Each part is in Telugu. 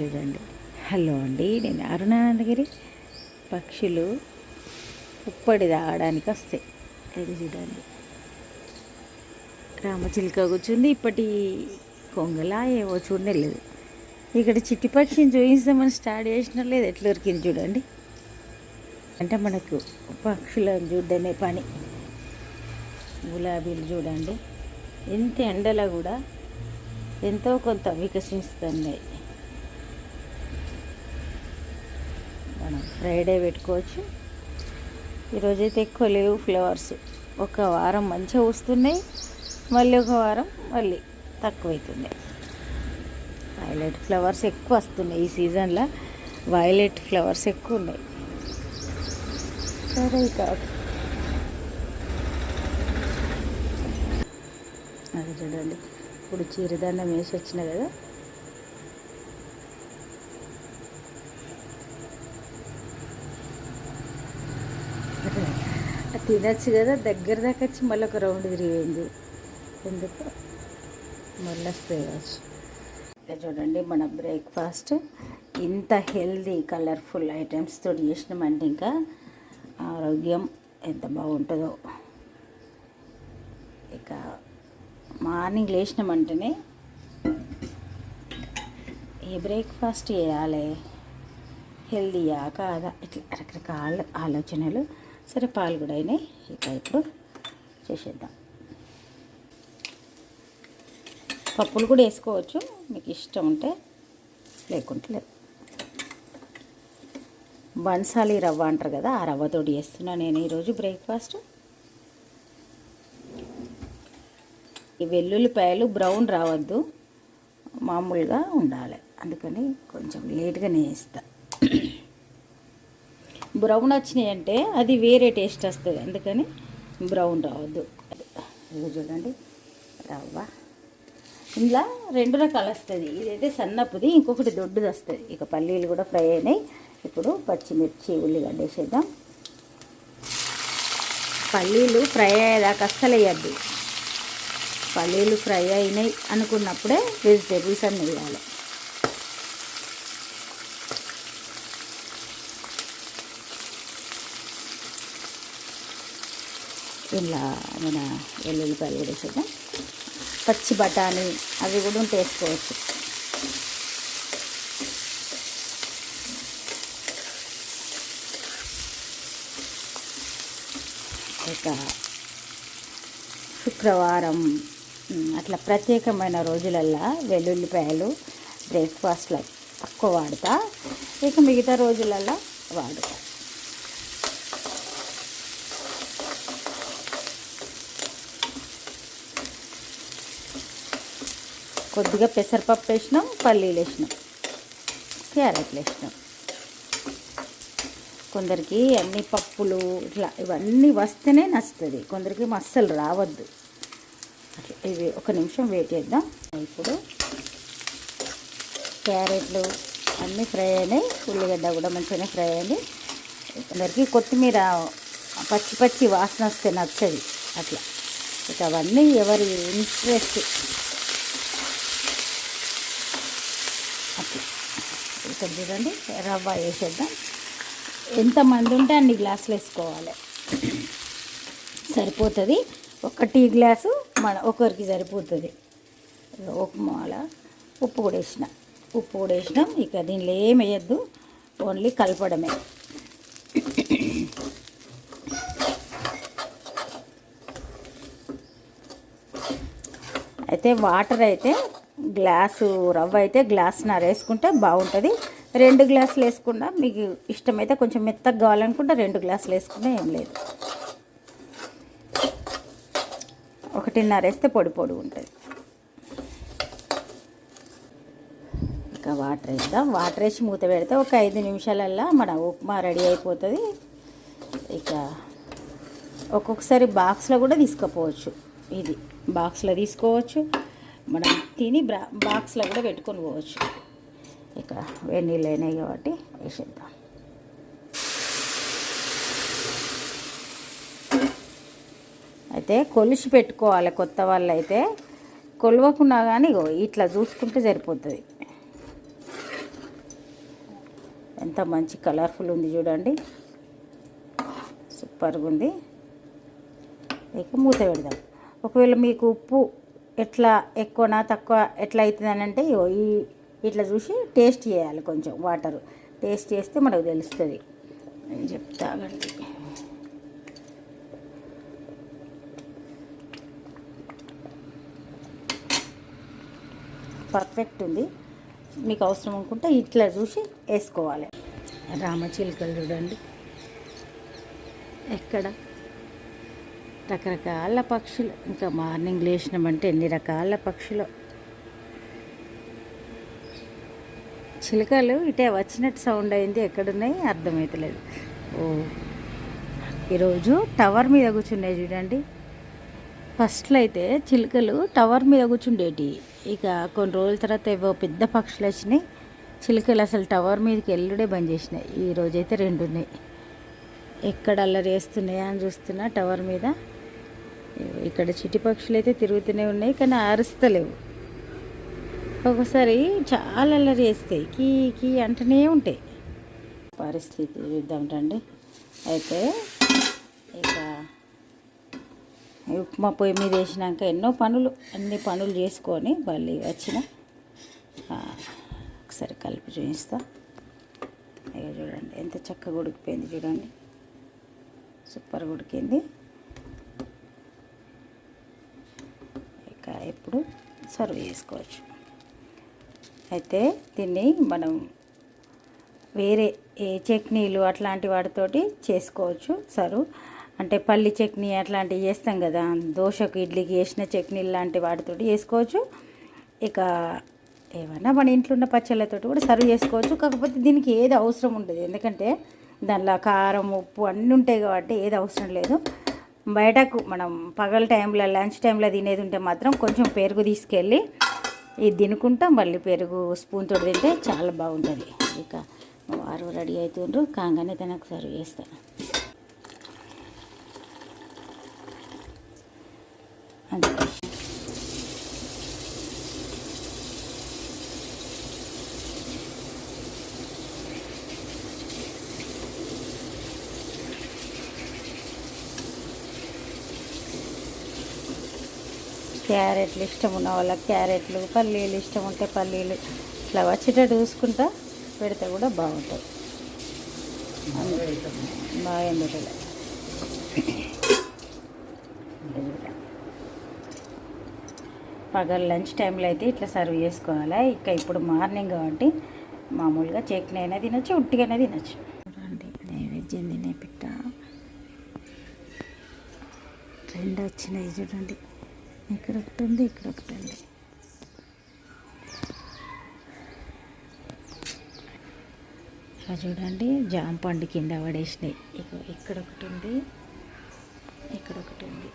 చూడండి. హలో అండి నేను అరుణానందగిరి. పక్షులు పుప్పడి తాగడానికి వస్తాయి. అది చూడండి. రామచిలుక కూర్చుంది ఇప్పటి కొంగల ఏవో చూడలేదు ఇక్కడ చిట్టి పక్షిని చూపిస్తామని స్టార్ట్ చేసిన లేదు ఎట్లా దొరికింది చూడండి. అంటే మనకు పక్షులను చూడడమే పని. గులాబీలు చూడండి. ఎంత ఎండలో కూడా ఎంతో కొంత వికసిస్తున్నాయి మనం ఫ్రైడే పెట్టుకోవచ్చు. ఈరోజైతే ఎక్కువ లేవు ఫ్లవర్స్. ఒక వారం మంచిగా వస్తున్నాయి. మళ్ళీ ఒక వారం మళ్ళీ తక్కువైతున్నాయి వైలెట్ ఫ్లవర్స్ ఎక్కువ వస్తున్నాయి ఈ సీజన్లో. వైలెట్ ఫ్లవర్స్ ఎక్కువ ఉన్నాయి. సరే కాదు అది చూడండి. ఇప్పుడు చీరదండం వేసి వచ్చిన కదా అది తినచ్చు కదా దగ్గర దాకా వచ్చి మళ్ళీ ఒక రౌండ్ తిరిగింది. ఎందుకు? మళ్ళీ వస్తాయి చూడండి మన బ్రేక్ఫాస్ట్. ఇంత హెల్దీ కలర్ఫుల్ ఐటమ్స్ తోటి చేసినామంటే ఇంకా ఆరోగ్యం ఎంత బాగుంటుందో. ఇక మార్నింగ్ లేచినామంటేనే ఏ బ్రేక్ఫాస్ట్ చేయాలి? హెల్దీయా కాదా? ఇట్లా రకరకాల ఆలోచనలు. సరే పాలు కూడా అయినాయి. ఇక ఇప్పుడు చేసేద్దాం. పప్పులు కూడా వేసుకోవచ్చు. మీకు ఇష్టం ఉంటే లేకుంటే లేదు. బన్సాలి రవ్వ అంటారు కదా ఆ రవ్వతోటి చేస్తున్నా నేను ఈరోజు బ్రేక్ఫాస్ట్. ఈ వెల్లుల్లిపాయలు బ్రౌన్ రావద్దు మామూలుగా ఉండాలి. అందుకని కొంచెం లేట్గానే వేస్తా బ్రౌన్ వచ్చినాయి అంటే అది వేరే టేస్ట్ వస్తుంది. అందుకని బ్రౌన్ రావద్దు. ఇది చూడండి. రవ్వ. ఇందులో రెండు రకాలు వస్తుంది. ఇదైతే సన్నపుది ఇంకొకటి దొడ్డుది వస్తుంది. ఇక పల్లీలు కూడా ఫ్రై అయినాయి. ఇప్పుడు పచ్చిమిర్చి ఉల్లిగడ్డ వేసేద్దాం. పల్లీలు ఫ్రై అయ్యేదాకా అస్సలు వేయద్దు. పల్లీలు ఫ్రై అయినాయి అనుకున్నప్పుడే వెజిటేబుల్స్ అన్నీ వేయాలి. ఇలా మన వెల్లుల్లిపాయలు కూడా వేసేద్దాం. పచ్చి బఠానీ అవి కూడా ఉంటే వేసుకోవచ్చు. ఇక శుక్రవారం అట్లా ప్రత్యేకమైన రోజులల్లో వెల్లుల్లిపాయలు బ్రేక్ఫాస్ట్లో తక్కువ వాడతా. ఇక మిగతా రోజులల్లో వాడుతా. కొద్దిగా పెసరపప్పు వేసినాం పల్లీలు వేసినాం క్యారెట్లు వేసినాం. కొందరికి అన్ని పప్పులు ఇట్లా ఇవన్నీ వస్తేనే నచ్చుతుంది. కొందరికి అస్సలు రావద్దు. అట్లా ఇవి ఒక నిమిషం వెయిట్ చేద్దాం. ఇప్పుడు క్యారెట్లు అన్నీ ఫ్రై అయినాయి. ఉల్లిగడ్డ కూడా మంచిగానే ఫ్రై అయింది. కొందరికి కొత్తిమీర పచ్చి పచ్చి వాసన వస్తే నచ్చది. అట్లా. ఇక అవన్నీ ఎవరి ఇంట్రెస్ట్ ఇక్కడ చూడండి రవ్వ వేసేద్దాం. ఎంతమంది ఉంటే అన్ని గ్లాసులు వేసుకోవాలి. సరిపోతుంది. ఒక టీ గ్లాసు మన ఒకరికి సరిపోతుంది. ఉప్మాల ఉప్పు కూడా వేసిన. ఉప్పు కూడా వేసినాం. ఇక దీనిలో ఏం వేయద్దు. ఓన్లీ కలపడమే. అయితే వాటర్ అయితే గ్లాసు రవ్వ అయితే గ్లాసున్నర వేసుకుంటే బాగుంటుంది. రెండు గ్లాసులు వేసుకున్నా మీకు ఇష్టమైతే కొంచెం మెత్తగా కావాలనుకుంటే రెండు గ్లాసులు వేసుకున్నా ఏం లేదు. ఒకటిన్నర వేస్తే పొడి పొడి ఉంటుంది. ఇంకా వాటర్ వేద్దాం. వాటర్ వేసి మూత పెడితే ఒక ఐదు నిమిషాలల్లా మన ఉప్మా రెడీ అయిపోతుంది. ఇక ఒక్కొక్కసారి బాక్స్లో కూడా తీసుకుపోవచ్చు. ఇది బాక్స్లో తీసుకోవచ్చు. మనం తిని బ్రా బాక్స్లో కూడా పెట్టుకొని పోవచ్చు. ఇక వేడి నీళ్ళు అయినాయి కాబట్టి వేసేద్దాం. అయితే కొలిసి పెట్టుకోవాలి కొత్త వాళ్ళు అయితే కొలవకున్నా కానీ ఇగో ఇట్లా చూసుకుంటే సరిపోతుంది. ఎంత మంచి కలర్ఫుల్ ఉంది చూడండి. సూపర్గా ఉంది. ఇక మూత పెడదాం. ఒకవేళ మీకు ఉప్పు ఎట్లా ఎక్కువనా తక్కువ ఎట్లా అవుతుంది అని అంటే ఇగో ఈ ఇట్లా చూసి టేస్ట్ చేయాలి కొంచెం వాటర్. టేస్ట్ చేస్తే మనకు తెలుస్తుంది. నేను చెప్తాగండి పర్ఫెక్ట్ ఉంది. మీకు అవసరం అనుకుంటే ఇట్లా చూసి వేసుకోవాలి. రామచిలుకలు చూడండి. ఎక్కడ? రకరకాల పక్షులు. ఇంకా మార్నింగ్ లేచినామంటే ఎన్ని రకాల పక్షులు? చిలుకలు ఇటే వచ్చినట్టు సౌండ్ అయింది ఎక్కడున్నాయి అర్థమవుతలేదు ఓ ఈరోజు టవర్ మీద కూర్చున్నాయి చూడండి. ఫస్ట్లో అయితే చిలుకలు టవర్ మీద కూర్చుండేటి. ఇక కొన్ని రోజుల తర్వాత ఏవో పెద్ద పక్షులు వచ్చినాయి. చిలుకలు అసలు టవర్ మీదకి వెళ్ళుడే బంద్ చేసినాయి. ఈ రోజైతే రెండు ఉన్నాయి ఎక్కడ అల్లరి వేస్తున్నాయా అని చూస్తున్నా టవర్ మీద. ఇక్కడ చిటి పక్షులు అయితే తిరుగుతూనే ఉన్నాయి కానీ అరుస్తలేవు. ఒకసారి చాలా అల్లరి వేస్తాయి కీ కీ అంటూనే ఉంటాయి. పరిస్థితి చూద్దాం రండి అయితే ఇక ఉప్మా పొయ్యి మీద వేసినాక ఎన్నో పనులు అన్ని పనులు చేసుకొని మళ్ళీ వచ్చిన ఒకసారి కలిపి చూపిస్తా. ఇక చూడండి ఎంత చక్కగా ఉడికిపోయింది చూడండి. సూపర్గా ఉడికింది. ఇక ఇప్పుడు సర్వ్ చేసుకోవచ్చు. అయితే దీన్ని మనం వేరే ఏ చట్నీలు అట్లాంటి వాటితోటి చేసుకోవచ్చు సరు. అంటే పల్లి చట్నీ అట్లాంటివి చేస్తాం కదా దోశకు ఇడ్లీకి వేసిన చట్నీలు లాంటి వాటితోటి చేసుకోవచ్చు. ఇక ఏమన్నా మన ఇంట్లో ఉన్న పచ్చళ్ళతోటి కూడా సర్వ్ చేసుకోవచ్చు. కాకపోతే దీనికి ఏది అవసరం ఉండదు. ఎందుకంటే దానిలో కారం ఉప్పు అన్నీ ఉంటాయి కాబట్టి ఏది అవసరం లేదు. బయటకు మనం పగల టైంలో లంచ్ టైంలో తినేది ఉంటే మాత్రం కొంచెం పెరుగు తీసుకెళ్ళి ఇది తినుకుంటా మళ్ళీ పెరుగు స్పూన్ తోటి తింటే చాలా బాగుంటుంది. ఇక వారు రెడీ అవుతుండ్రు కాగానే తనకు సర్వ్ చేస్తాను అంతే క్యారెట్లు ఇష్టం ఉన్న వాళ్ళకి క్యారెట్లు పల్లీలు ఇష్టం ఉంటే పల్లీలు. ఇట్లా వచ్చేటట్టు చూసుకుంటా పెడితే కూడా బాగుంటుంది బాగా ఎండుటలే పగలు లంచ్ టైంలో అయితే ఇట్లా సర్వ్ చేసుకోవాలి? ఇక ఇప్పుడు మార్నింగ్ కాబట్టి మామూలుగా చట్నీ అయినా తినచ్చు ఉట్టిగానే తినచ్చు. చూడండి నైవేద్యం తినే పిట్ట. రెండు వచ్చినాయి చూడండి. ఇక్కడ ఒకటి ఉంది ఇక్కడ ఒకటి ఉంది ఇలా చూడండి జామ పండు కింద పడేసినాయి. ఇక ఇక్కడ ఒకటి ఉంది ఇక్కడ ఒకటి ఉంది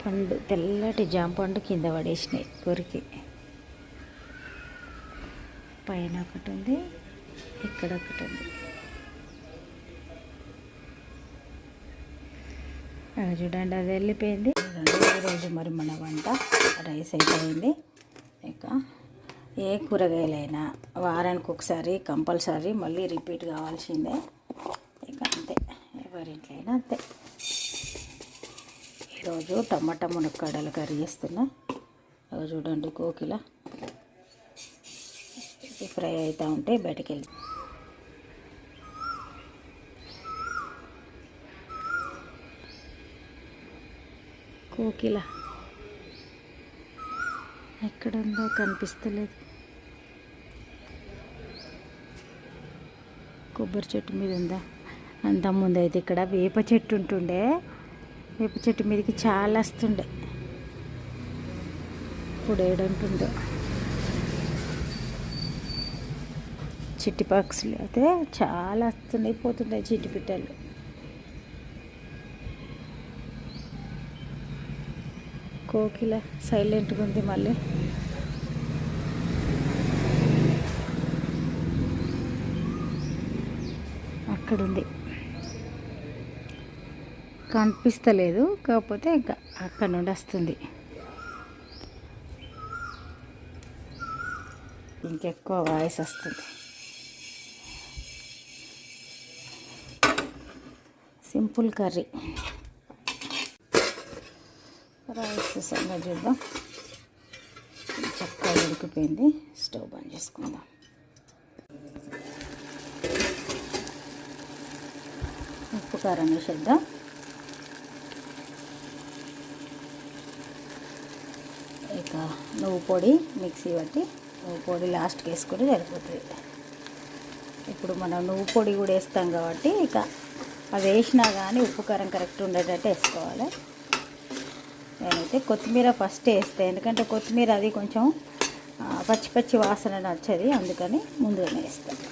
పండు తెల్లటి జామ పండు కింద పడేసినాయి కొరికి పైన ఒకటి ఉంది ఇక్కడ ఒకటి ఉంది చూడండి అది వెళ్ళిపోయింది. రోజు ఈరోజు మరి మన వంట రైస్ అయిపోయింది. ఇక ఏ కూరగాయలైనా వారానికి ఒకసారి కంపల్సరీ మళ్ళీ రిపీట్ కావాల్సిందే. ఇక అంతే ఎవరింట్లైనా అంతే. ఈరోజు టమాటా మునక్కాడలు కర్రీ చేస్తున్నా. చూడండి కోకిల. ఫ్రై అవుతూ ఉంటే బయటకు వెళ్ళి కోకిల. ఎక్కడ ఉందో కనిపిస్తలేదు. కొబ్బరి చెట్టు మీద ఉందా? అంత ముందు అయితే ఇక్కడ వేప చెట్టు ఉంటుండే. వేప చెట్టు మీదకి చాలా వస్తుండే ఇప్పుడు ఏడుంటుందో. చిట్టి పక్షులు అయితే చాలా వస్తున్నాయి పోతున్నాయి చిట్టి పిట్టలు. కోకిల సైలెంట్గా ఉంది మళ్ళీ. అక్కడుంది. కనిపిస్తలేదు కాకపోతే ఇంకా అక్కడ నుండి వస్తుంది. ఇంకెక్కువ వాయిస్ వస్తుంది. Simple curry. రైస్ చూద్దాం. చక్కగా ఉడికిపోయింది. స్టవ్ బంద్ చేసుకుందాం. ఉప్పు కారం వేసేద్దాం. ఇక నువ్వు పొడి మిక్సీ బట్టి నువ్వు పొడి లాస్ట్కి వేసుకొని సరిపోతుంది. ఇప్పుడు మనం నువ్వు పొడి కూడా వేస్తాం కాబట్టి ఇక అది వేసినా కానీ ఉప్పు కారం కరెక్ట్ ఉండేటట్టు వేసుకోవాలి. నేనైతే కొత్తిమీర ఫస్ట్ వేస్తే. ఎందుకంటే కొత్తిమీర అది కొంచెం పచ్చి పచ్చి వాసన నచ్చది. అందుకని ముందుగానే వేస్తాను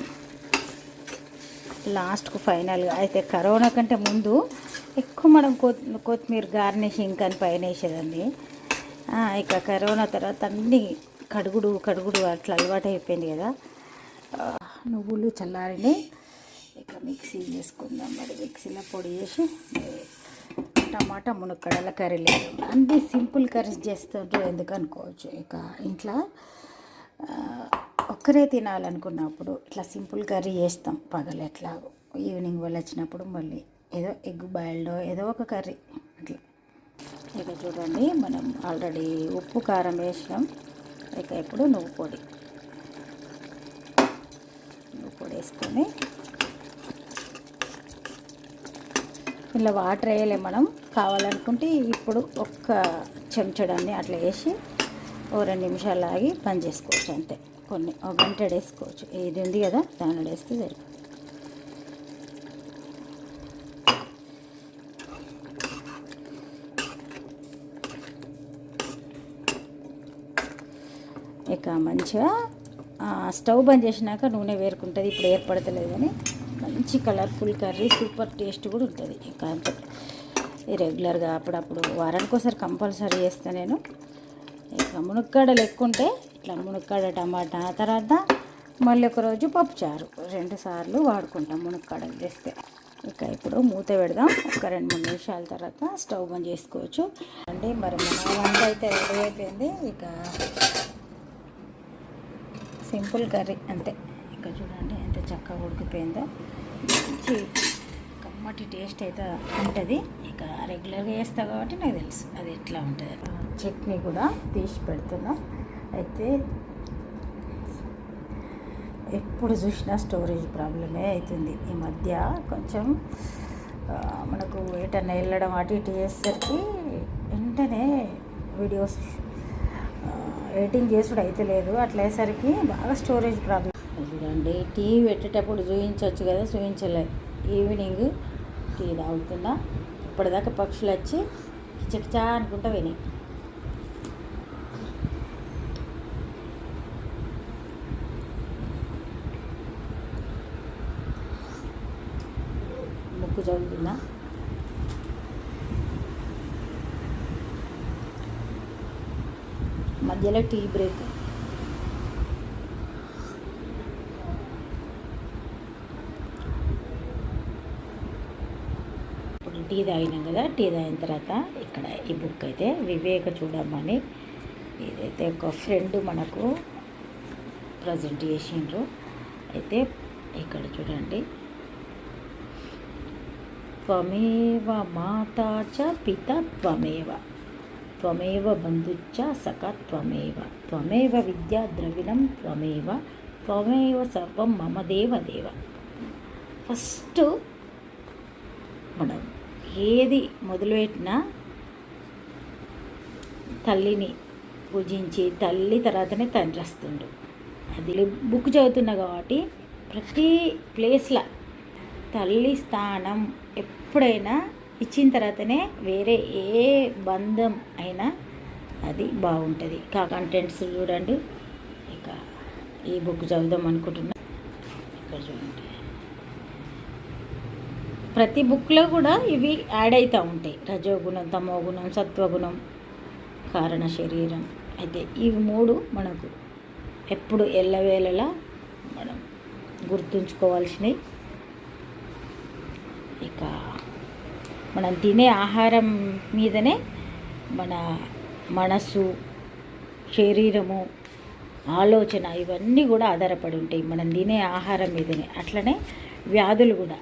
లాస్ట్కు ఫైనల్గా అయితే కరోనా కంటే ముందు ఎక్కువ మనం కొత్తి కొత్తిమీర గార్నిషింగ్ అని పైన వేసేదండి. ఇక కరోనా తర్వాత అన్నీ కడుగుడు కడుగుడు అట్లా అలవాటు అయిపోయింది కదా. నువ్వులు చల్లారిని ఇక మిక్సీ చేసుకుందాం మరి. మిక్సీలో పొడి చేసి టమాటా మునక్కడల కర్రీ లేదు. అన్నీ సింపుల్ కర్రీస్ చేస్తారు ఎందుకు అనుకోవచ్చు. ఇక ఇంట్లో ఒక్కరే తినాలనుకున్నప్పుడు ఇట్లా సింపుల్ కర్రీ చేస్తాం పగలు ఎట్లా. ఈవినింగ్ వాళ్ళు వచ్చినప్పుడు మళ్ళీ ఏదో ఎగ్ బాయిల్డ్ ఏదో ఒక కర్రీ. అట్లా. ఇక చూడండి మనం ఆల్రెడీ ఉప్పు కారం వేసినాం. ఇక ఇప్పుడు నువ్వు పొడి. నువ్వు పొడి వేసుకొని ఇలా వాటర్ వేయలే మనం. కావాలనుకుంటే ఇప్పుడు ఒక్క చెంచడాన్ని అట్లా వేసి ఓ రెండు నిమిషాలు ఆగి పని చేసుకోవచ్చు అంతే. కొన్ని ఒక గంట వేసుకోవచ్చు. ఇది ఉంది కదా దాని వేస్తే సరిపోతుంది. ఇక మంచిగా స్టవ్ బంద్ చేసినాక నూనె వేరుకుంటుంది. ఇప్పుడు ఏర్పడతలేదు కానీ మంచి కలర్ఫుల్ కర్రీ సూపర్ టేస్ట్ కూడా ఉంటుంది ఇక ఈ రెగ్యులర్గా అప్పుడప్పుడు వారానికి ఒకసారి కంపల్సరీ చేస్తా నేను. ఇక మునక్కాడలు ఎక్కువ ఉంటే ఇట్లా మునక్కాడ టమాటా తర్వాత మళ్ళీ ఒకరోజు పప్పు పప్పుచారు. రెండు సార్లు వాడుకుంటాం మునక్కాడలు తెస్తే ఇక ఇప్పుడు మూత పెడదాం. ఒక రెండు మూడు నిమిషాల తర్వాత స్టవ్ బంద్ చేసుకోవచ్చు. అండి మరి మన వంట అయితే రెడీ అయిపోయింది. ఇక సింపుల్ కర్రీ అంతే. ఇక చూడండి ఎంత చక్కగా ఉడికిపోయిందో. మంచి కమ్మటి టేస్ట్ అయితే ఉంటుంది. ఇక రెగ్యులర్గా వేస్తా కాబట్టి నాకు తెలుసు అది ఎట్లా ఉంటుంది. చట్నీ కూడా తీసి పెడుతున్నా. అయితే ఎప్పుడు చూసినా స్టోరేజ్ ప్రాబ్లమే అవుతుంది. ఈ మధ్య కొంచెం మనకు ఎటన్నా వెళ్ళడం అటు ఇటు చేసేసరికి వెంటనే వీడియోస్ ఎడిటింగ్ చేసుడు అయితే లేదు. అట్లా అయ్యేసరికి బాగా స్టోరేజ్ ప్రాబ్లం చూడండి టీవీ పెట్టేటప్పుడు చూపించవచ్చు కదా చూపించలేదు ఈవినింగ్ టీ తాగుతున్నా. ఇప్పటిదాకా పక్షులు వచ్చి కిచకిచా అనుకుంటా వినాయి. ముక్కు చదువుతున్నా. మధ్యలో టీ బ్రేక్ ఇప్పుడు టీ తాగినాం కదా టీ తాగిన తర్వాత ఇక్కడ ఈ బుక్ అయితే వివేక చూడమని ఇదైతే ఒక ఫ్రెండ్ మనకు ప్రజెంట్ చేసిండ్రు. అయితే ఇక్కడ చూడండి. త్వమేవ మాతా చ పిత త్వమేవ. త్వమేవ బంధుచ్చ సఖ త్వమేవ. త్వమేవ విద్యా ద్రవిణం త్వమేవ. త్వమేవ సర్వం మమ దేవ దేవ. ఫస్ట్ మనం ఏది మొదలుపెట్టినా తల్లిని పూజించి తల్లి తర్వాతనే తండ్రి వస్తుండు. అది బుక్ చదువుతున్నా కాబట్టి ప్రతి ప్లేస్లో తల్లి స్థానం ఎప్పుడైనా ఇచ్చిన తర్వాతనే వేరే ఏ బంధం అయినా అది బాగుంటుంది. కా కంటెంట్స్ చూడండి. ఇక ఈ బుక్ చదువుదాం అనుకుంటున్నా. ఇక్కడ చూడండి. ప్రతి బుక్లో కూడా ఇవి యాడ్ అవుతూ ఉంటాయి. రజోగుణం తమోగుణం సత్వగుణం కారణ శరీరం. అయితే ఇవి మూడు మనకు ఎప్పుడు ఎల్లవేళలా మనం గుర్తుంచుకోవాల్సినవి. ఇక మనం తినే ఆహారం మీదనే మన మనసు శరీరము ఆలోచన ఇవన్నీ కూడా ఆధారపడి ఉంటాయి. మనం తినే ఆహారం మీదనే. అట్లనే వ్యాధులు కూడా